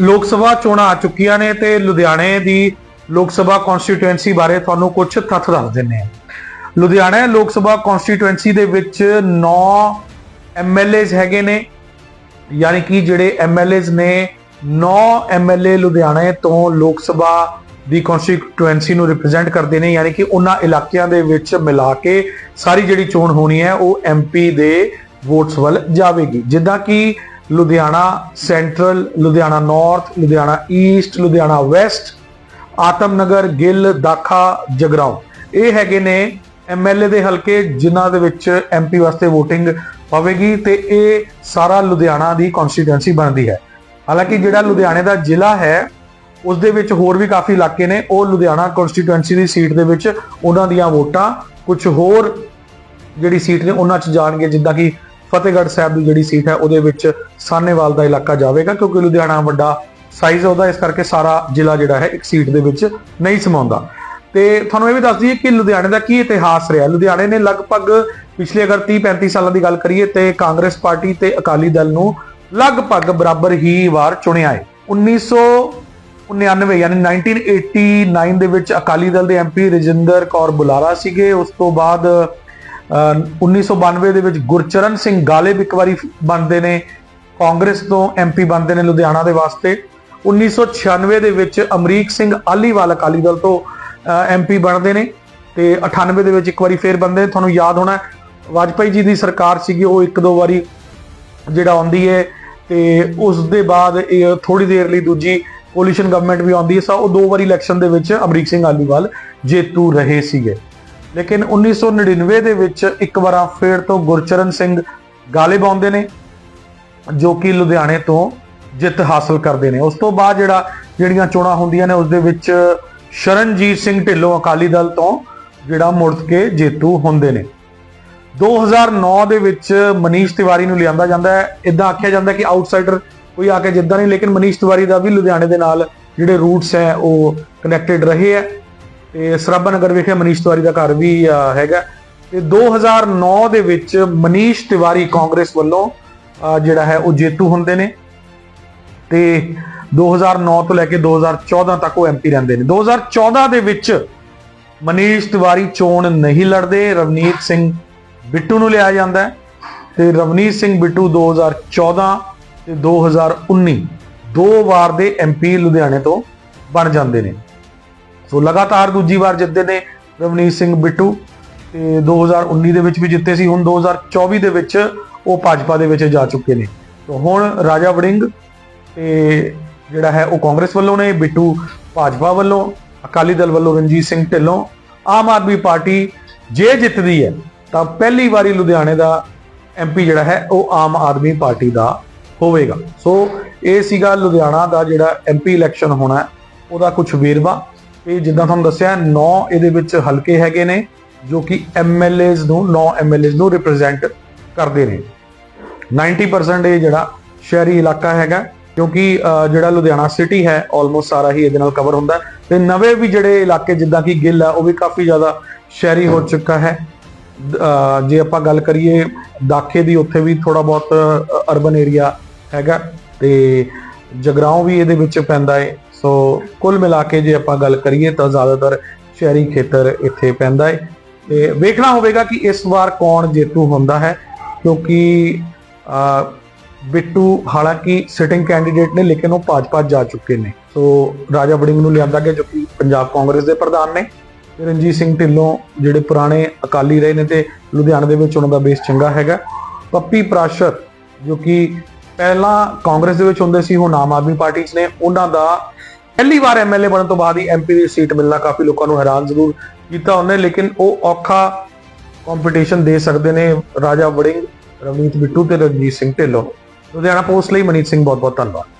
ਲੋਕ ਸਭਾ ਚੋਣਾਂ ਆ ਚੁੱਕੀਆਂ ਨੇ ਤੇ ਲੁਧਿਆਣੇ ਦੀ ਲੋਕ ਸਭਾ ਕਨਸਟੀਟੂਐਂਸੀ ਬਾਰੇ ਤੁਹਾਨੂੰ ਕੁਝ ਤੱਥ ਦੱਸ ਦਿੰਨੇ ਆ ਲੁਧਿਆਣਾ ਲੋਕ ਸਭਾ ਕਨਸਟੀਟੂਐਂਸੀ ਦੇ ਵਿੱਚ 9 ਐਮਐਲਏਜ਼ ਹੈਗੇ ਨੇ, ਯਾਨੀ ਕਿ ਜਿਹੜੇ ਐਮਐਲਏਜ਼ ਨੇ 9 ਐਮਐਲਏ ਲੁਧਿਆਣੇ ਤੋਂ ਲੋਕ ਸਭਾ ਦੀ ਕਨਸਟੀਟੂਐਂਸੀ ਨੂੰ ਰਿਪਰੈਜ਼ੈਂਟ ਕਰਦੇ ਨੇ, ਯਾਨੀ ਕਿ ਉਹਨਾਂ ਇਲਾਕਿਆਂ ਦੇ ਵਿੱਚ ਮਿਲਾ ਕੇ ਸਾਰੀ ਜਿਹੜੀ ਚੋਣ ਹੋਣੀ ਹੈ, ਉਹ ਐਮਪੀ ਦੇ ਵੋਟਸ ਵੱਲ ਜਾਵੇਗੀ। ਜਿੱਦਾਂ ਕਿ Ludhiana central, Ludhiana north, Ludhiana east, Ludhiana west, Atamnagar, Gill, Dakha, Jagraon. ਇਹ ਹੈਗੇ ਨੇ ਐਮਐਲਏ ਦੇ ਹਲਕੇ, ਜਿਨ੍ਹਾਂ ਦੇ ਵਿੱਚ ਐਮਪੀ ਵਾਸਤੇ VOTING ਪਵੇਗੀ ਤੇ ਇਹ ਸਾਰਾ ਲੁਧਿਆਣਾ ਦੀ ਕਨਸਟੀਟੂਐਂਸੀ ਬਣਦੀ ਹੈ। ਹਾਲਾਂਕਿ ਜਿਹੜਾ ਲੁਧਿਆਣੇ ਦਾ ਜ਼ਿਲ੍ਹਾ ਹੈ ਉਸ ਦੇ ਵਿੱਚ ਹੋਰ ਵੀ ਕਾਫੀ ਇਲਾਕੇ ਨੇ, ਉਹ ਲੁਧਿਆਣਾ ਕਨਸਟੀਟੂਐਂਸੀ ਦੀ ਸੀਟ ਦੇ ਵਿੱਚ ਉਹਨਾਂ ਦੀਆਂ ਵੋਟਾਂ। ਕੁਝ ਹੋਰ ਜਿਹੜੀ ਸੀਟ ਨੇ, ਉਹਨਾਂ 'ਚ ਜਾਣਗੇ, ਜਿੱਦਾਂ ਕਿ ਫਤਿਹਗੜ੍ਹ ਸਾਹਿਬ ਦੀ ਜਿਹੜੀ ਸੀਟ ਹੈ, ਉਹਦੇ ਵਿੱਚ ਸਾਨੇਵਾਲ ਦਾ ਇਲਾਕਾ ਜਾਵੇਗਾ, ਕਿਉਂਕਿ ਲੁਧਿਆਣਾ ਵੱਡਾ ਸਾਈਜ਼ ਉਹਦਾ, ਇਸ ਕਰਕੇ ਸਾਰਾ ਜ਼ਿਲ੍ਹਾ ਜਿਹੜਾ ਹੈ, ਇੱਕ ਸੀਟ ਦੇ ਵਿੱਚ ਨਹੀਂ ਸਮਾਉਂਦਾ। ਤੇ ਤੁਹਾਨੂੰ ਇਹ ਵੀ ਦੱਸ ਦਈਏ ਕਿ ਲੁਧਿਆਣੇ ਦਾ ਕੀ ਇਤਿਹਾਸ ਰਿਹਾ? ਲੁਧਿਆਣੇ ਨੇ ਲਗਭਗ ਪਿਛਲੇ ਅਗਰ 30 35 ਸਾਲਾਂ ਦੀ ਗੱਲ ਕਰੀਏ, ਤੇ ਕਾਂਗਰਸ ਪਾਰਟੀ ਤੇ ਅਕਾਲੀ ਦਲ ਨੂੰ ਲਗਭਗ ਬਰਾਬਰ ਹੀ ਵਾਰ ਚੁਣਿਆ ਹੈ। 1999 ਯਾਨੀ 1989 ਦੇ ਵਿੱਚ ਅਕਾਲੀ ਦਲ ਦੇ ਐਮਪੀ ਰਜਿੰਦਰ ਕੌਰ ਬੁਲਾਰਾ ਸੀਗੇ, ਉਸ ਤੋਂ ਬਾਅਦ 1992 ਦੇ ਵਿੱਚ ਗੁਰਚਰਨ ਸਿੰਘ ਗਾਲਿਬ ਇੱਕ ਵਾਰੀ ਬਣਦੇ ਨੇ, ਕਾਂਗਰਸ ਤੋਂ ਐਮਪੀ ਬਣਦੇ ਨੇ ਲੁਧਿਆਣਾ ਦੇ ਵਾਸਤੇ। 1996 ਦੇ ਵਿੱਚ ਅਮਰੀਕ ਸਿੰਘ ਆਲੀਵਾਲ ਅਕਾਲੀ ਦਲ ਤੋਂ ਐਮਪੀ ਬਣਦੇ ਨੇ ਤੇ 98 ਦੇ ਵਿੱਚ ਇੱਕ ਵਾਰੀ ਫੇਰ ਬਣਦੇ ਨੇ। ਤੁਹਾਨੂੰ ਯਾਦ ਹੋਣਾ, ਵਾਜਪਾਈ ਜੀ ਦੀ ਸਰਕਾਰ ਸੀਗੀ, ਉਹ ਇੱਕ ਦੋ ਵਾਰੀ ਜਿਹੜਾ ਆਉਂਦੀ ਹੈ ਤੇ ਉਸ ਦੇ ਬਾਅਦ ਇਹ ਥੋੜੀ ਦੇਰ ਲਈ ਦੂਜੀ ਕੋਲੀਸ਼ਨ ਗਵਰਨਮੈਂਟ ਵੀ ਆਉਂਦੀ ਹੈ ਸਾ, ਉਹ ਦੋ ਵਾਰੀ ਇਲੈਕਸ਼ਨ ਦੇ ਵਿੱਚ ਅਮਰੀਕ ਸਿੰਘ ਆਲੀਵਾਲ ਜੇਤੂ ਰਹੇ ਸੀਗੇ। ਲੇਕਿਨ 1999 ਦੇ ਵਿੱਚ ਇੱਕ ਵਾਰ ਫੇਰ ਤੋਂ ਗੁਰਚਰਨ ਸਿੰਘ ਗਾਲਿਬ ਆਉਂਦੇ ਨੇ, ਜੋ ਕਿ ਲੁਧਿਆਣੇ ਤੋਂ ਜਿੱਤ ਹਾਸਲ ਕਰਦੇ ਨੇ। ਉਸ ਤੋਂ ਬਾਅਦ ਜਿਹੜਾ, ਜਿਹੜੀਆਂ ਚੋਣਾਂ ਹੁੰਦੀਆਂ ਨੇ, ਉਸ ਦੇ ਵਿੱਚ ਸ਼ਰਨਜੀਤ ਸਿੰਘ ਢਿੱਲੋਂ ਅਕਾਲੀ ਦਲ ਤੋਂ ਜਿਹੜਾ ਮੁੜ ਕੇ ਜੇਤੂ ਹੁੰਦੇ ਨੇ। 2009 ਦੇ ਵਿੱਚ ਮਨੀਸ਼ ਤਿਵਾਰੀ ਨੂੰ ਲਿਆਂਦਾ ਜਾਂਦਾ ਹੈ। ਇਦਾਂ ਆਖਿਆ ਜਾਂਦਾ ਕਿ ਆਊਟਸਾਈਡਰ ਕੋਈ ਆ ਕੇ ਜਿੱਦਾਂ ਨਹੀਂ, ਲੇਕਿਨ ਮਨੀਸ਼ ਤਿਵਾਰੀ ਦਾ ਵੀ ਲੁਧਿਆਣੇ ਦੇ ਨਾਲ ਜਿਹੜੇ ਰੂਟਸ ਹੈ, ਉਹ ਕਨੈਕਟਡ ਰਹੇ ਹੈ। ਤੇ ਸਰਾਭਾ ਨਗਰ ਵਿਖੇ ਮਨੀਸ਼ ਤਿਵਾਰੀ ਦਾ ਘਰ ਵੀ ਅਹ, ਹੈਗਾ। ਤੇ 2009 ਦੇ ਵਿੱਚ ਮਨੀਸ਼ ਤਿਵਾਰੀ ਕਾਂਗਰਸ ਵੱਲੋਂ ਜਿਹੜਾ ਹੈ ਉਹ ਜੇਤੂ ਹੁੰਦੇ ਨੇ। ਤੇ 2009 ਤੋਂ ਲੈ ਕੇ 2014 ਤੱਕ ਉਹ ਐਮਪੀ ਰਹਿੰਦੇ ਨੇ। 2014 ਦੇ ਵਿੱਚ ਮਨੀਸ਼ ਤਿਵਾਰੀ ਚੋਣ ਨਹੀਂ ਲੜਦੇ। ਰਵਨੀਤ ਸਿੰਘ ਬਿੱਟੂ ਨੂੰ ਲਿਆ ਜਾਂਦਾ ਹੈ। ਤੇ ਰਵਨੀਤ ਸਿੰਘ ਬਿੱਟੂ 2014 ਤੇ 2019 ਦੋ ਵਾਰ ਦੇ ਐਮਪੀ ਲੁਧਿਆਣੇ ਤੋਂ ਬਣ ਜਾਂਦੇ ਨੇ। ਸੋ ਲਗਾਤਾਰ ਦੂਜੀ ਵਾਰ ਜਿੱਤਦੇ ਨੇ ਰਵਨੀਤ ਸਿੰਘ ਬਿੱਟੂ ਤੇ 2019 ਦੇ ਵਿੱਚ ਵੀ ਜਿੱਤੇ ਸੀ, ਹੁਣ 2024 ਦੇ ਵਿੱਚ ਉਹ ਭਾਜਪਾ ਦੇ ਵਿੱਚ ਜਾ ਚੁੱਕੇ ਨੇ। ਸੋ ਹੁਣ ਰਾਜਾ ਵੜਿੰਗ ਤੇ ਜਿਹੜਾ ਹੈ ਉਹ ਕਾਂਗਰਸ ਵੱਲੋਂ ਨੇ, ਬਿੱਟੂ ਭਾਜਪਾ ਵੱਲੋਂ, ਅਕਾਲੀ ਦਲ ਵੱਲੋਂ ਰਣਜੀਤ ਸਿੰਘ ਢਿੱਲੋਂ, ਆਮ ਆਦਮੀ ਪਾਰਟੀ ਜੇ ਜਿੱਤਦੀ ਹੈ ਤਾਂ ਪਹਿਲੀ ਵਾਰੀ ਲੁਧਿਆਣੇ ਦਾ ਐਮਪੀ ਜਿਹੜਾ ਹੈ ਉਹ ਆਮ ਆਦਮੀ ਪਾਰਟੀ ਦਾ ਹੋਵੇਗਾ। ਸੋ ਇਹ ਸੀਗਾ ਲੁਧਿਆਣਾ ਦਾ ਜਿਹੜਾ ਐਮਪੀ ਇਲੈਕਸ਼ਨ ਹੋਣਾ, ਉਹਦਾ ਕੁਝ ਵੇਰਵਾ। ਇਹ ਜਿੱਦਾਂ ਤੁਹਾਨੂੰ ਦੱਸਿਆ 9 ਇਹਦੇ ਵਿੱਚ ਹਲਕੇ ਹੈਗੇ ਨੇ, ਜੋ ਕਿ ਐਮਐਲਏਜ਼ ਨੂੰ 9 ਐਮਐਲਏਜ਼ ਨੂੰ ਰਿਪਰੈਜ਼ੈਂਟ ਕਰਦੇ ਨੇ। 90% ਇਹ ਜਿਹੜਾ ਸ਼ਹਿਰੀ ਇਲਾਕਾ ਹੈਗਾ, ਕਿਉਂਕਿ ਜਿਹੜਾ ਲੁਧਿਆਣਾ ਸਿਟੀ ਹੈ ਆਲਮੋਸਟ ਸਾਰਾ ਹੀ ਇਹਦੇ ਨਾਲ ਕਵਰ ਹੁੰਦਾ। ਹੈ ਤੇ ਨਵੇਂ ਵੀ ਜਿਹੜੇ ਇਲਾਕੇ, ਜਿੱਦਾਂ ਕਿ ਗਿੱਲ ਹੈ ਉਹ ਵੀ ਕਾਫੀ ਜ਼ਿਆਦਾ ਸ਼ਹਿਰੀ ਹੋ ਚੁੱਕਾ ਹੈ। ਜੇ ਆਪਾਂ ਗੱਲ ਕਰੀਏ, ਦਾਖੇ ਦੀ ਉੱਥੇ ਵੀ ਥੋੜਾ ਬਹੁਤ ਅਰਬਨ ਏਰੀਆ ਹੈਗਾ। ਤੇ ਜਗਰਾਉਂ ਵੀ ਇਹਦੇ ਵਿੱਚ ਪੈਂਦਾ ਹੈ। ਸੋ ਕੁੱਲ ਮਿਲਾ ਕੇ ਜੇ ਆਪਾਂ ਗੱਲ ਕਰੀਏ ਤਾਂ ਜ਼ਿਆਦਾਤਰ ਸ਼ਹਿਰੀ ਖੇਤਰ ਇੱਥੇ ਪੈਂਦਾ ਹੈ ਤੇ ਵੇਖਣਾ ਹੋਵੇਗਾ ਕਿ ਇਸ ਵਾਰ ਕੌਣ ਜੇਤੂ ਹੁੰਦਾ ਹੈ, ਕਿਉਂਕਿ ਬਿੱਟੂ ਹਾਲਾਂਕਿ ਸਿਟਿੰਗ ਕੈਂਡੀਡੇਟ ਨੇ, ਲੇਕਿਨ ਉਹ ਭਾਜਪਾ ਜਾ ਚੁੱਕੇ ਨੇ। ਸੋ ਰਾਜਾ ਵੜਿੰਗ ਨੂੰ ਲਿਆਂਦਾ ਗਿਆ, ਜੋ ਕਿ ਪੰਜਾਬ ਕਾਂਗਰਸ ਦੇ ਪ੍ਰਧਾਨ ਨੇ। ਤੇ ਰਣਜੀਤ ਸਿੰਘ ਢਿੱਲੋਂ ਜਿਹੜੇ ਪੁਰਾਣੇ ਅਕਾਲੀ ਰਹੇ ਨੇ ਤੇ ਲੁਧਿਆਣਾ ਦੇ ਵਿੱਚ ਉਹਨਾਂ ਦਾ ਬੇਸ ਚੰਗਾ ਹੈਗਾ। ਪੱਪੀ ਪ੍ਰਾਸ਼ਰ ਜੋ ਕਿ ਪਹਿਲਾਂ ਕਾਂਗਰਸ ਦੇ ਵਿੱਚ ਹੁੰਦੇ ਸੀ, ਹੁਣ ਆਮ ਆਦਮੀ ਪਾਰਟੀ 'ਚ ਨੇ, ਉਹਨਾਂ ਦਾ ਪਹਿਲੀ ਵਾਰ ਐਮਐਲਏ ਬਣਨ ਤੋਂ ਬਾਅਦ ਹੀ ਐਮਪੀ ਦੀ ਸੀਟ ਮਿਲਣਾ ਕਾਫੀ ਲੋਕਾਂ ਨੂੰ ਹੈਰਾਨ ਜ਼ਰੂਰ ਕੀਤਾ ਉਹਨੇ, ਲੇਕਿਨ ਉਹ ਔਖਾ ਕੰਪੀਟੀਸ਼ਨ ਦੇ ਸਕਦੇ ਨੇ ਰਾਜਾ ਵੜਿੰਗ, ਰਵਨੀਤ ਬਿੱਟੂ ਤੇ ਰਣਜੀਤ ਸਿੰਘ ਢਿੱਲੋਂ। ਲੁਧਿਆਣਾ ਪੋਸਟ ਲਈ ਮਨੀਤ ਸਿੰਘ ਬਹੁਤ ਬਹੁਤ ਧੰਨਵਾਦ।